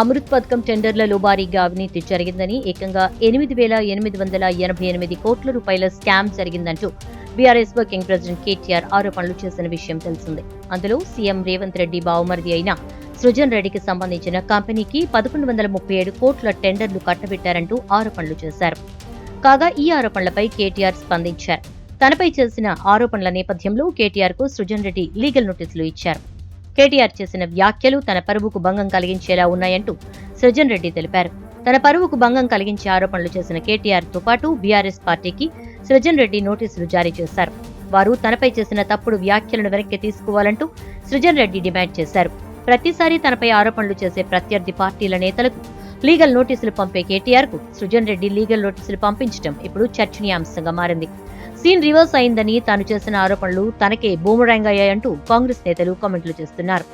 అమృత్ పథకం టెండర్లలో భారీగా అవినీతి జరిగిందని ఏకంగా ఎనిమిది వేల ఎనిమిది వందల ఎనభై ఎనిమిది కోట్ల రూపాయల స్కామ్ జరిగిందంటూ బీఆర్ఎస్ వర్కింగ్ ప్రెసిడెంట్ కేటీఆర్ ఆరోపణలు చేసిన విషయం తెలిసిందే. అందులో సీఎం రేవంత్ రెడ్డి బావమరిది అయిన సృజన్ రెడ్డికి సంబంధించిన కంపెనీకి పదకొండు వందల ముప్పై ఏడు కోట్ల టెండర్లు కట్టబెట్టారంటూ ఆరోపణలు చేశారు. కాగా ఈ ఆరోపణలపై కేటీఆర్ స్పందించారు. తనపై చేసిన ఆరోపణల నేపథ్యంలో కేటీఆర్కు సృజన్ రెడ్డి లీగల్ నోటీసులు ఇచ్చారు. కేటీఆర్ చేసిన వ్యాఖ్యలు తన పరువుకు భంగం కలిగించేలా ఉన్నాయంటూ సృజన్ రెడ్డి తెలిపారు. తన పరువుకు భంగం కలిగించే ఆరోపణలు చేసిన కేటీఆర్తో పాటు బీఆర్ఎస్ పార్టీకి సృజన్ రెడ్డి నోటీసులు జారీ చేశారు. వారు తనపై చేసిన తప్పుడు వ్యాఖ్యలను వెనక్కి తీసుకోవాలంటూ సృజన్ రెడ్డి డిమాండ్ చేశారు. ప్రతిసారి తనపై ఆరోపణలు చేసే ప్రత్యర్థి పార్టీల నేతలకు లీగల్ నోటీసులు పంపే కేటీఆర్కు సృజన్ రెడ్డి లీగల్ నోటీసులు పంపించడం ఇప్పుడు చర్చనీయాంశంగా మారింది. సీన్ రివర్స్ అయిందని తాను చేసిన ఆరోపణలు తనకే బూమరాంగ్ అయ్యాయంటూ కాంగ్రెస్ నేతలు కామెంట్లు చేస్తున్నారు.